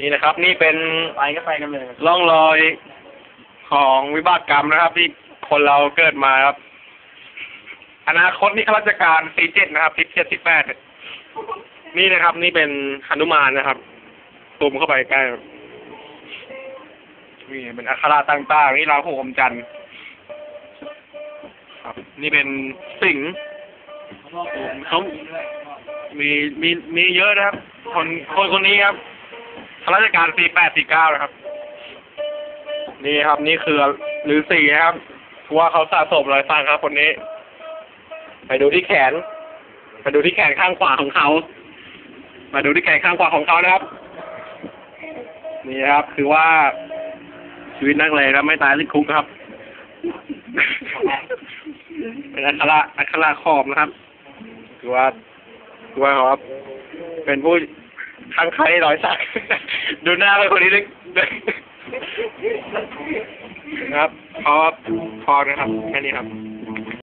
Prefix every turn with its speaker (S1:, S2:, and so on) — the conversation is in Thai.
S1: นี่นะครับ นี่เป็น
S2: ไปก็ไปกันเลย
S1: ร่องรอยของวิบากกรรมนะครับ ที่คนเราเกิดมาครับ อนาคตนี่ข้าราชการปีเจ็ดนะครับปีเจ็ดสิบแปดนี่นะครับ นี่เป็นหนุมานนะครับตูมเข้าไปใกล้ครับนี่เป็นอักขระต่างๆนี่เราหูอมจันทร์ครับ นี่เป็นสิงห์เขามีมีมีเยอะนะครับ คนคนคนนี้ครับข้า ราชการปีแปดปีเก้านะครับ นี่ครับนี่คือฤาษีนะครับ ว่าเขาสะสมรอยสักครับ คนนี้ ไปดูที่แขน ไปดูที่แขนข้างขวาของเขา มาดูที่แขนข้างขวาของเขานะครับ นี่ครับ คือว่าชีวิตนักเลงครับไม่ตายติดคุกครับ เป็นอัคระอัคระขอบนะครับ คือว่าคือว่าเขาเป็นผู้ ข้างใครรอยสัก ดูหน้าเป็นคนนี้เลยนะครับพอพอนะครับแค่นี้ครับ